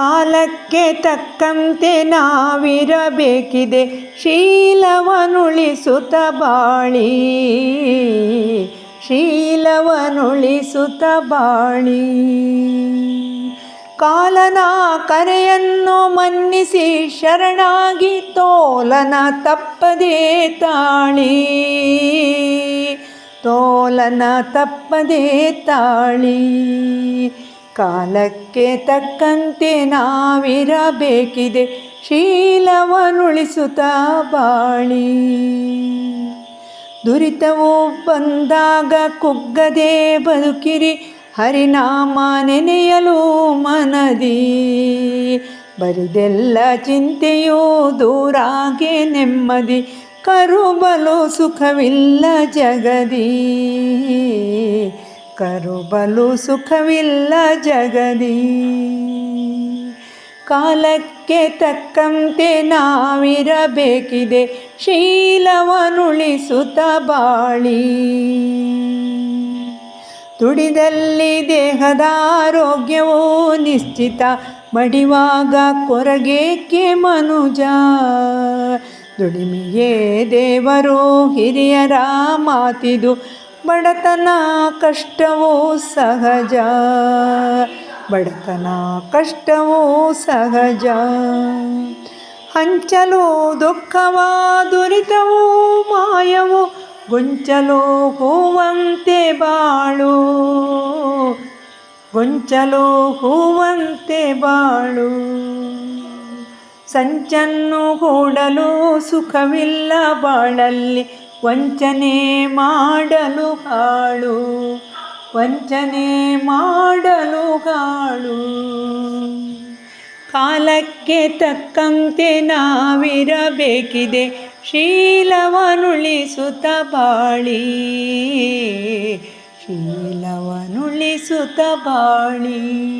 ಕಾಲಕ್ಕೆ ತಕ್ಕಂತೆ ನಾವಿರಬೇಕಿದೆ. ಶೀಲವನುಳಿಸುತ್ತ ಬಾಳಿ. ಶೀಲವನುಳಿಸುತ್ತ ಬಾಳಿ. ಕಾಲನ ಕರೆಯನ್ನು ಮನ್ನಿಸಿ ಶರಣಾಗಿ ತೋಲನ ತಪ್ಪದೇ ತಾಳಿ. ತೋಲನ ತಪ್ಪದೇ ತಾಳಿ. ಕಾಲಕ್ಕೆ ತಕ್ಕಂತೆ ನಾವಿರಬೇಕಿದೆ, ಶೀಲವನುಳಿಸುತ್ತಾ ಬಾಳಿ. ದುರಿತವು ಬಂದಾಗ ಕುಗ್ಗದೆ ಬದುಕಿರಿ, ಹರಿನಾಮ ನೆನೆಯಲು ಮನದಿ. ಬರಿದೆಲ್ಲ ಚಿಂತೆಯೂ ದೂರಾಗೆ ನೆಮ್ಮದಿ, ಕರುಬಲು ಸುಖವಿಲ್ಲ ಜಗದಿ. ಕರುಬಲು ಸುಖವಿಲ್ಲ ಜಗದಿ. ಕಾಲಕ್ಕೆ ತಕ್ಕಂತೆ ನಾವಿರಬೇಕಿದೆ, ಶೀಲವನುಳಿಸುತ್ತ ಬಾಳಿ. ತುಡಿದಲ್ಲಿ ದೇಹದ ಆರೋಗ್ಯವೂ ನಿಶ್ಚಿತ, ಮಡಿವಾಗ ಕೊರಗೇಕೆ ಮನುಜ. ದುಡಿಮೆಯೇ ದೇವರು ಹಿರಿಯರ ಮಾತಿದು ಬಡತನ ಕಷ್ಟವೂ ಸಹಜ. ಬಡತನ ಕಷ್ಟವೂ ಸಹಜ. ಹಂಚಲು ದುಃಖವ, ದುರಿತವೂ ಮಾಯವು, ಗೊಂಚಲು ಹೂವಂತೆ ಬಾಳು. ಗೊಂಚಲು ಹೂವಂತೆ ಬಾಳು. ಸಂಚನ್ನು ಹೂಡಲು ಸುಖವಿಲ್ಲ ಬಾಳಲ್ಲಿ. ವಂಚನೆ ಮಾಡಲು ಹಾಳು ವಂಚನೆ ಮಾಡಲು ಹಾಳು. ಕಾಲಕ್ಕೆ ತಕ್ಕಂತೆ ನಾವಿರಬೇಕಿದೆ ಶೀಲವನುಳಿಸುತ್ತ ಬಾಳಿ. ಶೀಲವನುಳಿಸುತ್ತ ಬಾಳಿ.